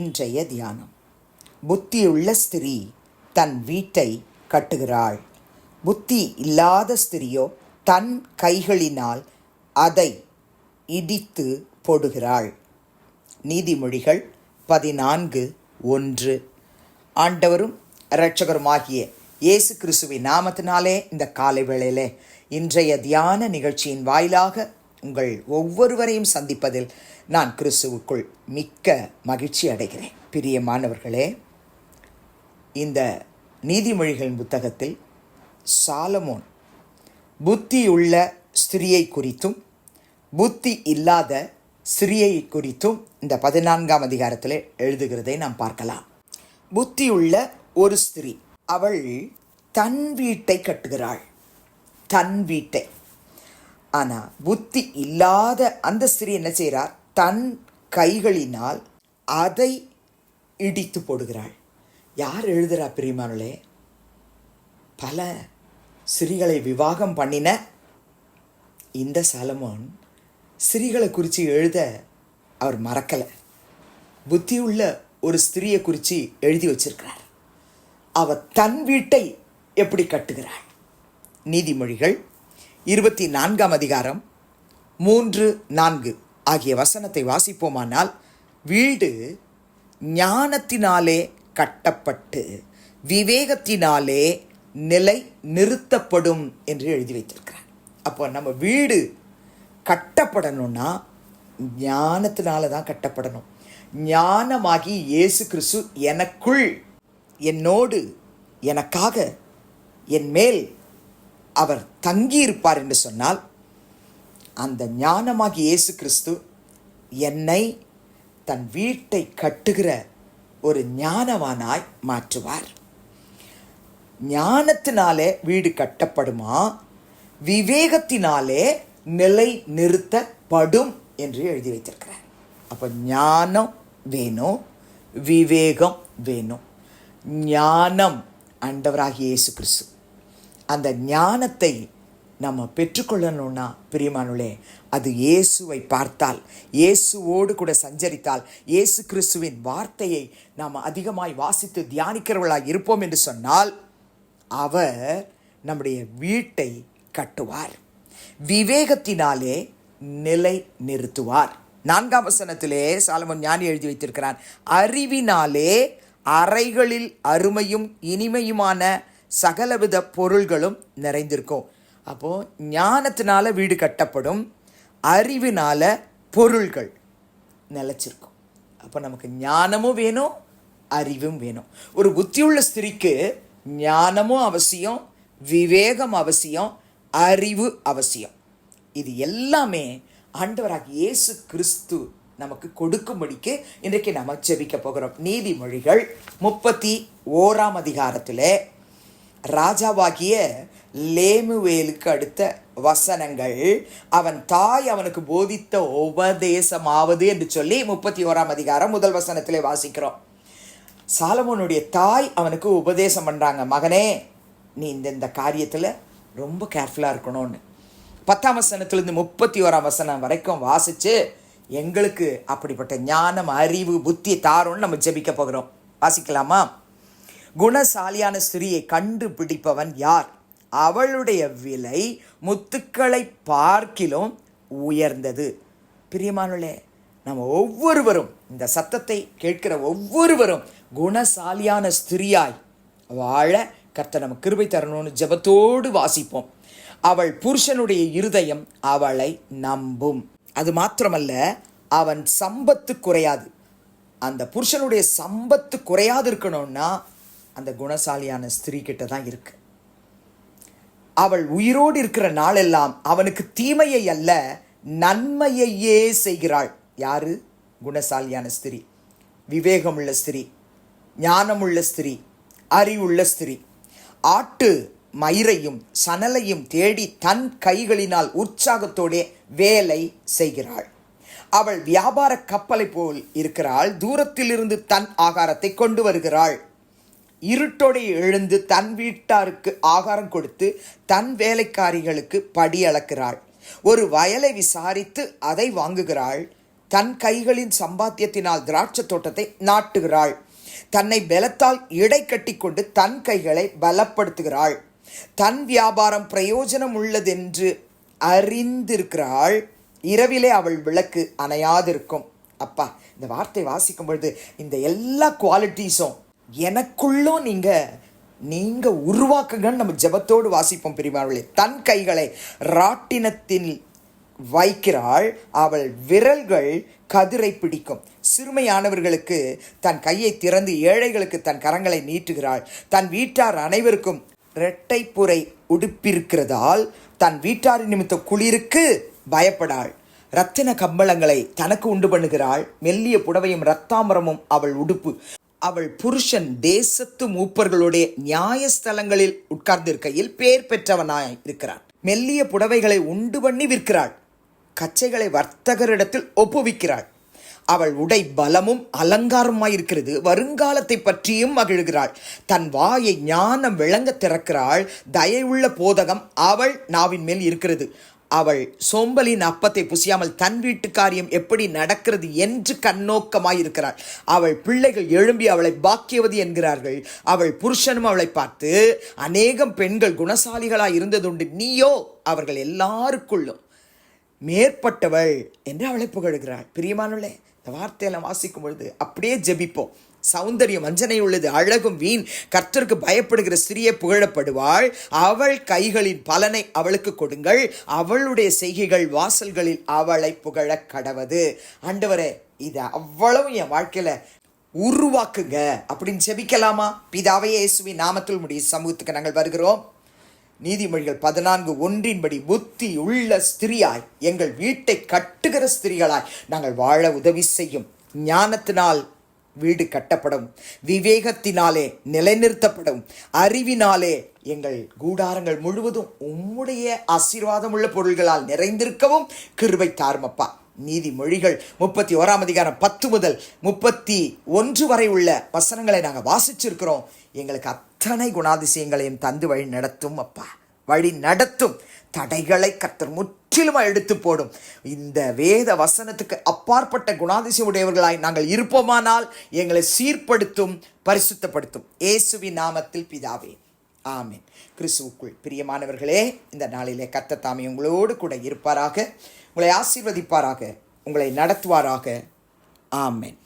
இன்றைய தியானம். புத்தியுள்ள ஸ்திரீ தன் வீட்டை கட்டுகிறாள். புத்தி இல்லாத ஸ்திரியோ தன் கைகளினால் அதை இடித்து போடுகிறாள். நீதிமொழிகள் பதினான்கு ஒன்று. ஆண்டவரும் இரட்சகருமாகிய இயேசு கிறிஸ்துவின் நாமத்தினாலே இந்த காலை வேளையிலே இன்றைய தியான நிகழ்ச்சியின் வாயிலாக உங்கள் ஒவ்வொருவரையும் சந்திப்பதில் நான் கிறிஸ்துவுக்குள் மிக்க மகிழ்ச்சி அடைகிறேன். பிரியமானவர்களே இந்த நீதிமொழிகளின் புத்தகத்தில் சாலமோன் புத்தியுள்ள ஸ்திரியை குறித்தும் புத்தி இல்லாத ஸ்திரியை குறித்தும் இந்த பதினான்காம் அதிகாரத்தில் எழுதுகிறதை நாம் பார்க்கலாம். புத்தியுள்ள ஒரு ஸ்திரீ அவள் தன் வீட்டை கட்டுகிறாள். தன் வீட்டை. ஆனால் புத்தி இல்லாத அந்த ஸ்திரீ என்ன செய்கிறார்? தன் கைகளினால் அதை இடித்து போடுகிறாள். யார் எழுதுறா பிரிமானே பல ஸ்திரீகளை விவாகம் பண்ணின இந்த சலமோன் ஸ்திரீகளை குறித்து எழுத அவர் மறக்கலை. புத்தி உள்ள ஒரு ஸ்திரியை குறித்து எழுதி வச்சிருக்கிறார். அவ தன் வீட்டை எப்படி கட்டுகிறாள்? நீதிமொழிகள் இருபத்தி நான்காம் அதிகாரம் மூன்று நான்கு ஆகிய வசனத்தை வாசிப்போமானால் வீடு ஞானத்தினாலே கட்டப்பட்டு விவேகத்தினாலே நிலை நிறுத்தப்படும் என்று எழுதி வைத்திருக்கிறார். அப்போ நம்ம வீடு கட்டப்படணும்னா ஞானத்தினால தான் கட்டப்படணும். ஞானமாகி இயேசு கிறிஸ்து எனக்குள் என்னோடு எனக்காக என் மேல் அவர் தங்கியிருப்பார் என்று சொன்னால் அந்த ஞானமாகி இயேசு கிறிஸ்து என்னை தன் வீட்டை கட்டுகிற ஒரு ஞானவானாய் மாற்றுவார். ஞானத்தினாலே வீடு கட்டப்படுமா? விவேகத்தினாலே நிலை நிறுத்தப்படும் என்று எழுதி வைத்திருக்கிறார். அப்போ ஞானம் வேணும் விவேகம் வேணும். ஞானம் ஆண்டவராகிய இயேசு கிறிஸ்து அந்த ஞானத்தை நம்ம பெற்றுக்கொள்ளணும்னா பிரியமானுளே அது இயேசுவை பார்த்தால் இயேசுவோடு கூட சஞ்சரித்தால் இயேசு கிறிஸ்துவின் வார்த்தையை நாம் அதிகமாய் வாசித்து தியானிக்கிறவர்களாக இருப்போம் என்று சொன்னால் அவர் நம்முடைய வீட்டை கட்டுவார். விவேகத்தினாலே நிலை நிறுத்துவார். நான்காம் வசனத்திலே சாலமன் ஞானி எழுதி வைத்திருக்கிறான். அறிவினாலே அறைகளில் அருமையும் இனிமையுமான சகலவித பொருள்களும் நிறைந்திருக்கும். அப்போது ஞானத்தினால வீடு கட்டப்படும் அறிவினால பொருள்கள் நிலச்சிருக்கும். அப்போ நமக்கு ஞானமும் வேணும் அறிவும் வேணும். ஒரு புத்தியுள்ள ஸ்திரிக்கு ஞானமும் அவசியம் விவேகம் அவசியம் அறிவு அவசியம். இது எல்லாமே ஆண்டவராக இயேசு கிறிஸ்து நமக்கு கொடுக்கும்படிக்கு இன்றைக்கு நம்ம ஜெபிக்க போகிறோம். நீதிமொழிகள் முப்பத்தி ஓராம் அதிகாரத்தில் ராஜாவாகிய லேமுவேலுக்கு அடுத்த வசனங்கள் அவன் தாய் அவனுக்கு போதித்த உபதேசமாவது என்று சொல்லி முப்பத்தி ஓராம் அதிகாரம் முதல் வசனத்திலே வாசிக்கிறோம். சாலமோனுடைய தாய் அவனுக்கு உபதேசம் பண்ணுறாங்க மகனே நீ இந்த இந்த காரியத்தில் ரொம்ப கேர்ஃபுல்லாக இருக்கணும்னு. பத்தாம் வசனத்துலேருந்து முப்பத்தி ஓராம் வசனம் வரைக்கும் வாசித்து எங்களுக்கு அப்படிப்பட்ட ஞானம் அறிவு புத்தி தாரோன்னு நம்ம ஜெபிக்க போகிறோம். வாசிக்கலாமா? குணசாலியான ஸ்திரியை கண்டுபிடிப்பவன் யார்? அவளுடைய விலை முத்துக்களை பார்க்கிலும் உயர்ந்தது. பிரியமானுளே நம்ம ஒவ்வொருவரும் இந்த சத்தத்தை கேட்கிற ஒவ்வொருவரும் குணசாலியான ஸ்திரியாய் வாழ கர்த்த நம்ம கிருபை தரணும்னு ஜெபத்தோடு வாசிப்போம். அவள் புருஷனுடைய இருதயம் அவளை நம்பும். அது மாத்திரமல்ல அவன் சம்பத்து குறையாது. அந்த புருஷனுடைய சம்பத்து குறையாது இருக்கணும்னா அந்த குணசாலியான ஸ்திரீ கிட்ட தான் இருக்கு. அவள் உயிரோடு இருக்கிற நாளெல்லாம் அவனுக்கு தீமையை அல்ல நன்மையையே செய்கிறாள். யாரு? குணசாலியான ஸ்திரீ. விவேகமுள்ள ஸ்திரீ. ஞானமுள்ள ஸ்திரீ. அறிவுள்ள ஸ்திரீ. ஆட்டு மயிரையும் சணலையும் தேடி தன் கைகளினால் உற்சாகத்தோடே வேலை செய்கிறாள். அவள் வியாபார கப்பலை போல் இருக்கிறாள். தூரத்திலிருந்து தன் ஆகாரத்தை கொண்டு வருகிறாள். இருட்டோடு எழுந்து தன் வீட்டாருக்கு ஆகாரம் கொடுத்து தன் வேலைக்காரிகளுக்கு படி அளக்கிறாள் ஒரு வயலை விசாரித்து அதை வாங்குகிறாள். தன் கைகளின் சம்பாத்தியத்தினால் திராட்சை தோட்டத்தை நாட்டுகிறாள். தன்னை பலத்தால் இடை கட்டிக்கொண்டு தன் கைகளை பலப்படுத்துகிறாள். தன் வியாபாரம் பிரயோஜனம் உள்ளதென்று அறிந்திருக்கிறாள். இரவிலே அவள் விளக்கு அணையாதிருக்கும். அப்பா இந்த வார்த்தை வாசிக்கும் பொழுது இந்த எல்லா குவாலிட்டிஸும் எனக்குள்ளும் நீங்க நீங்க உருவாக்குங்கன்னு நம்ம ஜெபத்தோடு வாசிப்போம் பிரிமார்களே தன் கைகளை ராட்டினத்தில் வைக்கிறாள் அவள் விரல்கள் கதிரை பிடிக்கும். சிறுமையானவர்களுக்கு தன் கையை திறந்து ஏழைகளுக்கு தன் கரங்களை நீட்டுகிறாள். தன் வீட்டார் அனைவருக்கும் இரட்டைப்புரை உடுப்பிருக்கிறதால் தன் வீட்டாரின் நிமித்த குளிருக்கு பயப்படாள். ரத்தின கம்பளங்களை தனக்கு உண்டு பண்ணுகிறாள். மெல்லிய புடவையும் ரத்தாமரமும் அவள் உடுப்பு. அவள் புருஷன் தேசத்து மூப்பர்களுடைய நியாயஸ்தலங்களில் உட்கார்ந்திருக்கையில் பேர் பெற்றவனாய் இருக்கிறான். மெல்லிய புடவைகளை உண்டு பண்ணி விற்கிறாள். கச்சைகளை வர்த்தகரிடத்தில் ஒப்புவிக்கிறாள். அவள் உடை பலமும் அலங்காரமாயிருக்கிறது. வருங்காலத்தை பற்றியும் மகிழ்கிறாள். தன் வாயை ஞானம் விளங்க திறக்கிறாள். தயவுள்ள போதகம் அவள் நாவின் மேல் இருக்கிறது. அவள் சோம்பலின் அப்பத்தை புசியாமல் தன் வீட்டு காரியம் எப்படி நடக்கிறது என்று கண்ணோக்கமாயிருக்கிறாள். அவள் பிள்ளைகள் எழும்பி அவளை பாக்கியவதி என்கிறார்கள். அவள் புருஷனும் அவளை பார்த்து அநேகம் பெண்கள் குணசாலிகளாய் இருந்ததுண்டு நீயோ? அவர்கள் எல்லாருக்குள்ளும் மேற்பட்டவள் என்று அவளை புகழுகிறாள். பிரியமானவளே இந்த வார்த்தையெல்லாம் வாசிக்கும் பொழுது அப்படியே ஜெபிப்போம். சௌந்தரியம் வஞ்சனை உள்ளது. அழகும் வீண். கர்த்தருக்கு பயப்படுகிற ஸ்திரியை புகழப்படுவாள். அவள் கைகளின் பலனை அவளுக்கு கொடுங்கள். அவளுடைய செய்கைகள் வாசல்களில் அவளை புகழ கடவது. ஆண்டவரே இது அவ்வளவு என் வாழ்க்கையில உருவாக்குங்க. அப்படின்னு ஜெபிக்கலாமா? பிதாவே இயேசுவி நாமத்தில் முடிய சமூகத்துக்கு நாங்கள் வருகிறோம். நீதிமொழிகள் பதினான்கு ஒன்றின்படி புத்தி உள்ள ஸ்திரியாய் எங்கள் வீட்டை கட்டுகிற ஸ்திரிகளாய் நாங்கள் வாழ உதவி செய்யும். ஞானத்தினால் வீடு கட்டப்படும். விவேகத்தினாலே நிலைநிறுத்தப்படும். அறிவினாலே எங்கள் கூடாரங்கள் முழுவதும் உம்முடைய ஆசீர்வாதம் உள்ள பொருள்களால் நிறைந்திருக்கவும் கிருபை தாருமப்பா நீதிமொழிகள் முப்பத்தி ஓராம் அதிகாரம் பத்து முதல் முப்பத்தி ஒன்று வரை உள்ள வசனங்களை நாங்கள் வாசிச்சிருக்கிறோம். எங்களுக்கு அத்தனை குணாதிசயங்களையும் தந்து வழி நடத்தும் அப்பா. வழி நடத்தும். தடைகளை கத்தர் முற்றிலும் எடுத்து போடும். இந்த வேத வசனத்துக்கு அப்பாற்பட்ட குணாதிசயம் உடையவர்களாய் நாங்கள் இருப்போமானால் எங்களை சீர்படுத்தும் பரிசுத்தப்படுத்தும். இயேசுவி நாமத்தில் பிதாவே ஆமீன். கிறிஸ்துவுக்குள் பிரியமானவர்களே இந்த நாளிலே கத்த தாமி உங்களோடு கூட இருப்பாராக. உங்களை ஆசீர்வதிப்பாராக. உங்களை நடத்துவாராக. ஆமேன்.